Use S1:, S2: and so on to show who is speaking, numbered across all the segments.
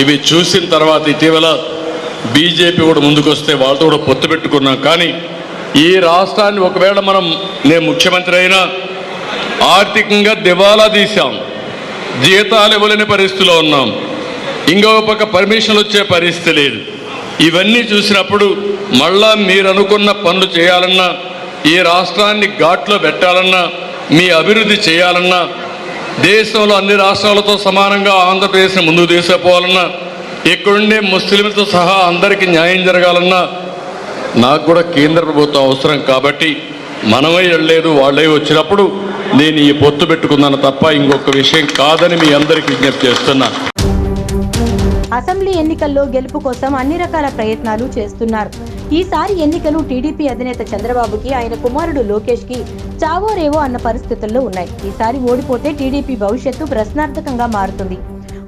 S1: ఇవి చూసిన తర్వాత ఇటీవల బీజేపీ కూడా ముందుకొస్తే వాళ్ళతో కూడా పొత్తు పెట్టుకున్నాం. కానీ ఈ రాష్ట్రాన్ని ఒకవేళ మనం నేను ముఖ్యమంత్రి అయినా ఆర్థికంగా దివాలా తీశాం. జీతాలు ఇవ్వలేని పరిస్థితిలో ఉన్నాం. ఇంకో పక్క పర్మిషన్లు వచ్చే పరిస్థితి లేదు. ఇవన్నీ చూసినప్పుడు మళ్ళా మీరు అనుకున్న పనులు చేయాలన్నా ఈ రాష్ట్రాన్ని ఘాట్లో పెట్టాలన్నా మీ అభివృద్ధి చేయాలన్నా దేశంలో అన్ని రాష్ట్రాలతో సమానంగా ఆంధ్రప్రదేశ్ని ముందుకు తీసుకుపోవాలన్నా ఇక్కడుండే ముస్లింలతో సహా అందరికీ న్యాయం జరగాలన్నా నాకు కూడా కేంద్ర ప్రభుత్వం అవసరం కాబట్టి మనమే వెళ్ళలేదు వాళ్ళే వచ్చినప్పుడు నేను ఈ పొత్తు పెట్టుకున్నాను తప్ప ఇంకొక విషయం కాదని మీ అందరికీ విజ్ఞప్తి చేస్తున్నా.
S2: అసెంబ్లీ ఎన్నికల్లో గెలుపు కోసం అన్ని రకాల ప్రయత్నాలు చేస్తున్నారు. ఈసారి ఎన్నికలు టీడీపీ అధినేత చంద్రబాబుకి ఆయన కుమారుడు లోకేష్కి చావో రేవో అన్న పరిస్థితుల్లో ఉన్నాయి. ఈసారి ఓడిపోతే టీడీపీ భవిష్యత్తు ప్రశ్నార్థకంగా మారుతుంది.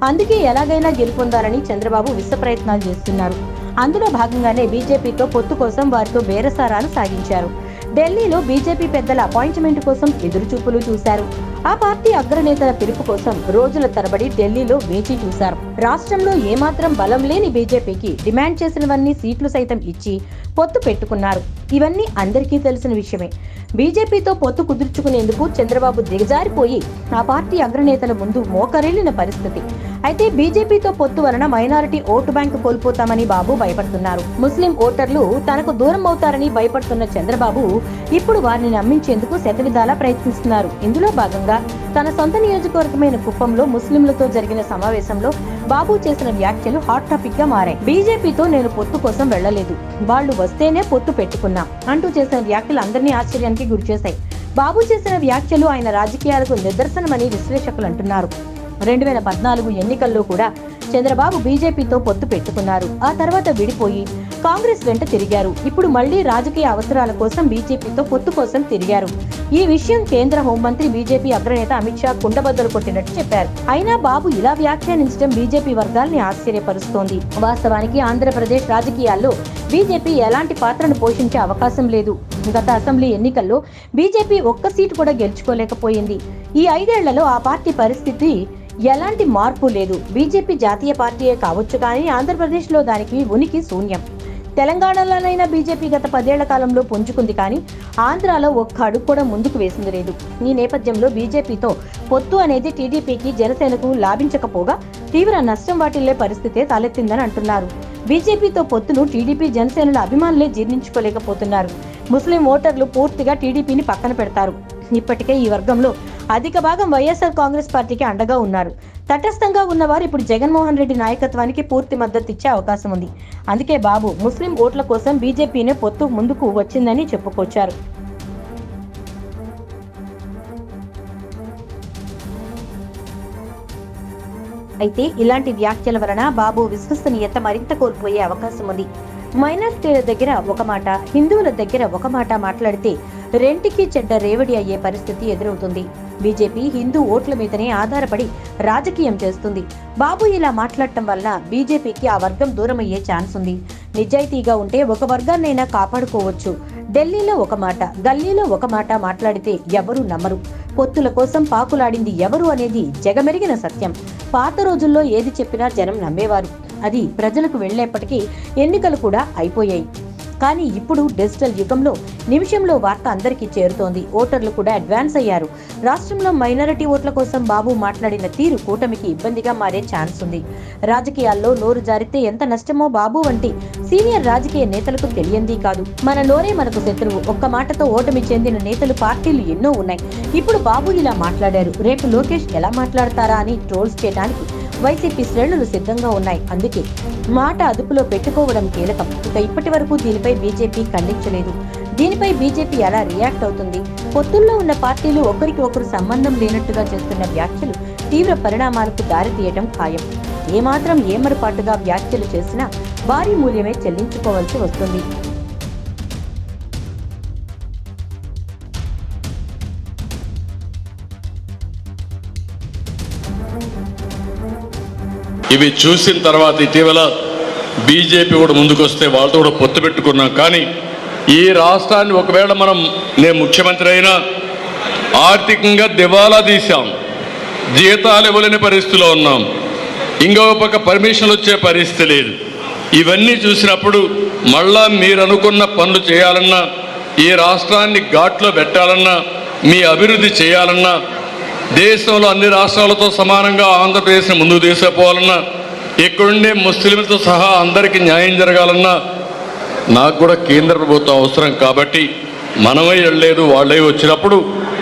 S2: అందుకే ఎలాగైనా గెలుపొందాలని చంద్రబాబు విశ్వ ప్రయత్నాలు చేస్తున్నారు. అందులో భాగంగానే బీజేపీతో పొత్తు కోసం వారితో బేరసారాలు సాగించారు. ఢిల్లీలో బీజేపీ పెద్దల అపాయింట్మెంట్ కోసం ఎదురుచూపులు చూశారు. ఆ పార్టీ అగ్రనేతల పిలుపు కోసం రోజుల తరబడి ఢిల్లీలో వేచి చూశారు. రాష్ట్రంలో ఏమాత్రం బలం లేని బీజేపీకి డిమాండ్ చేసినవన్నీ సీట్లు సైతం ఇచ్చి పొత్తు పెట్టుకున్నారు. ఇవన్నీ అందరికీ తెలిసిన విషయమే. బీజేపీతో పొత్తు కుదుర్చుకునేందుకు చంద్రబాబు దిగజారిపోయి ఆ పార్టీ అగ్రనేతల ముందు మోకరిల్లిన పరిస్థితి. అయితే బీజేపీతో పొత్తు వలన మైనారిటీ ఓటు బ్యాంకు కోల్పోతామని బాబు భయపడుతున్నారు. ముస్లిం ఓటర్లు తనకు దూరం అవుతారని భయపడుతున్న చంద్రబాబు ఇప్పుడు వారిని నమ్మించేందుకు శతవిధాలా ప్రయత్నిస్తున్నారు. ఇందులో భాగంగా తన సొంత నియోజకవర్గమైన కుప్పంలో ముస్లింలతో జరిగిన సమావేశంలో బాబు చేసిన వ్యాఖ్యలు హాట్ టాపిక్గా మారాయి. బీజేపీతో నేను పొత్తు కోసం వెళ్ళలేదు వాళ్ళు వస్తేనే పొత్తు పెట్టుకున్నాం అంటూ చేసిన వ్యాఖ్యలు అందరినీ ఆశ్చర్యానికి గురిచేశాయి. బాబు చేసిన వ్యాఖ్యలు ఆయన రాజకీయాలకు నిదర్శనమని విశ్లేషకులు అంటున్నారు. రెండు వేల పద్నాలుగు ఎన్నికల్లో కూడా చంద్రబాబు బీజేపీతో పొత్తు పెట్టుకున్నారు. ఆ తర్వాత విడిపోయి కాంగ్రెస్ వెంట తిరిగారు. ఇప్పుడు మళ్ళీ రాజకీయ అవసరాల కోసం బీజేపీతో పొత్తు కోసం తిరిగారు. ఈ విషయం కేంద్ర హోంమంత్రి బీజేపీ అగ్రనేత అమిత్ షా కుండబద్దలు కొట్టినట్టు చెప్పారు. అయినా బాబు ఇలా వ్యాఖ్యానించడం బీజేపీ వర్గాల్ని ఆశ్చర్యపరుస్తోంది. వాస్తవానికి ఆంధ్రప్రదేశ్ రాజకీయాల్లో బీజేపీ ఎలాంటి పాత్రను పోషించే అవకాశం లేదు. గత అసెంబ్లీ ఎన్నికల్లో బీజేపీ ఒక్క సీటు కూడా గెలుచుకోలేకపోయింది. ఈ ఐదేళ్ళలో ఆ పార్టీ పరిస్థితి ఎలాంటి మార్పు లేదు. బీజేపీ జాతీయ పార్టీయే కావచ్చు కానీ ఆంధ్రప్రదేశ్లో దానికి ఉనికి శూన్యం. తెలంగాణలోనైనా బీజేపీ గత పదేళ్ళ కాలంలో పుంజుకుంది కానీ ఆంధ్రాలో ఒక్క అడుగు కూడా ముందుకు వేసింది లేదు. ఈ నేపథ్యంలో బీజేపీతో పొత్తు అనేది టీడీపీకి జనసేనకు లాభించకపోగా తీవ్ర నష్టం వాటిల్లే పరిస్థితే తలెత్తిందని అంటున్నారు. బీజేపీతో పొత్తును టీడీపీ జనసేనల అభిమానులే జీర్ణించుకోలేకపోతున్నారు. ముస్లిం ఓటర్లు పూర్తిగా టీడీపీని పక్కన పెడతారు. ఇప్పటికే ఈ వర్గంలో అధిక భాగం వైఎస్ఆర్ కాంగ్రెస్ పార్టీకి అండగా ఉన్నారు. తటస్థంగా ఉన్నవారు ఇప్పుడు జగన్మోహన్ రెడ్డి నాయకత్వానికి పూర్తి మద్దతు ఇచ్చే అవకాశం ఉంది. అందుకే బాబు ముస్లిం ఓట్ల కోసం బీజేపీనే పొత్తు ముందుకు వచ్చిందని చెప్పుకొచ్చారు. అయితే ఇలాంటి వ్యాఖ్యల వలన బాబు విశ్వసనీయత మరింత కోల్పోయే అవకాశం ఉంది. మైనారిటీల దగ్గర ఒక మాట హిందువుల దగ్గర ఒక మాట మాట్లాడితే రెంటికి చెడ్డ రేవడి అయ్యే పరిస్థితి ఎదురవుతుంది. బీజేపీ హిందూ ఓట్ల మీదనే ఆధారపడి రాజకీయం చేస్తుంది. బాబు ఇలా మాట్లాడటం వల్ల బీజేపీకి ఆ వర్గం దూరమయ్యే ఛాన్స్ ఉంది. నిజాయితీగా ఉంటే ఒక వర్గాన్నైనా కాపాడుకోవచ్చు. ఢిల్లీలో ఒక మాట గల్లీలో ఒక మాట మాట్లాడితే ఎవరూ నమ్మరు. పొత్తుల కోసం పాకులాడింది ఎవరు అనేది జగమెరిగిన సత్యం. పాత రోజుల్లో ఏది చెప్పినా జనం నమ్మేవారు. అది ప్రజలకు వెళ్ళేప్పటికీ ఎన్నికలు కూడా అయిపోయాయి. కానీ ఇప్పుడు డిజిటల్ యుగంలో నిమిషంలో వార్త అందరికీ చేరుతోంది. ఓటర్లు కూడా అడ్వాన్స్ అయ్యారు. రాష్ట్రంలో మైనారిటీ ఓట్ల కోసం బాబు మాట్లాడిన తీరు కూటమికి ఇబ్బందిగా మారే ఛాన్స్ ఉంది. రాజకీయాల్లో నోరు జారితే ఎంత నష్టమో బాబు వంటి సీనియర్ రాజకీయ నేతలకు తెలియంది కాదు. మన నోరే మనకు శత్రువు. ఒక్క మాటతో ఓటమి చెందిన నేతలు పార్టీలు ఎన్నో ఉన్నాయి. ఇప్పుడు బాబు ఇలా మాట్లాడారు. రేపు లోకేష్ ఎలా మాట్లాడతారా అని ట్రోల్స్ చేయడానికి వైసీపీ శ్రేణులు సిద్ధంగా ఉన్నాయి. అందుకే మాట అదుపులో పెట్టుకోవడం కీలకం. ఇక ఇప్పటి వరకు దీనిపై బీజేపీ ఖండించలేదు. దీనిపై బీజేపీ ఎలా రియాక్ట్ అవుతుంది? పొత్తుల్లో ఉన్న పార్టీలు ఒకరికి ఒకరు సంబంధం లేనట్టుగా చేస్తున్న వ్యాఖ్యలు తీవ్ర పరిణామాలకు దారితీయటం ఖాయం. ఏమాత్రం ఏమరపాటుగా వ్యాఖ్యలు చేసినా భారీ మూల్యమే చెల్లించుకోవాల్సి వస్తుంది.
S1: ఇవి చూసిన తర్వాత ఇటీవల బీజేపీ కూడా ముందుకొస్తే వాళ్ళతో కూడా పొత్తు పెట్టుకున్నాం. కానీ ఈ రాష్ట్రాన్ని ఒకవేళ మనం నేను ముఖ్యమంత్రి అయినా ఆర్థికంగా దివాలా తీశాం. జీతాలు ఇవ్వలేని పరిస్థితిలో ఉన్నాం. ఇంకో పక్క పర్మిషన్ వచ్చే పరిస్థితి లేదు. ఇవన్నీ చూసినప్పుడు మళ్ళా మీరు అనుకున్న పనులు చేయాలన్నా ఈ రాష్ట్రాన్ని ఘాట్లో పెట్టాలన్నా మీ అభివృద్ధి చేయాలన్నా దేశంలో అన్ని రాష్ట్రాలతో సమానంగా ఆంధ్రప్రదేశ్ని ముందుకు తీసుకుపోవాలన్నా ఇక్కడుండే ముస్లింలతో సహా అందరికీ న్యాయం జరగాలన్నా నాకు కూడా కేంద్ర ప్రభుత్వం అవసరం కాబట్టి మనమే వెళ్ళలేదు వాళ్ళే వచ్చినప్పుడు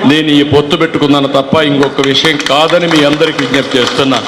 S1: నేను ఈ పొత్తు పెట్టుకున్నాను తప్ప ఇంకొక విషయం కాదని మీ అందరికీ విజ్ఞప్తి చేస్తున్నా.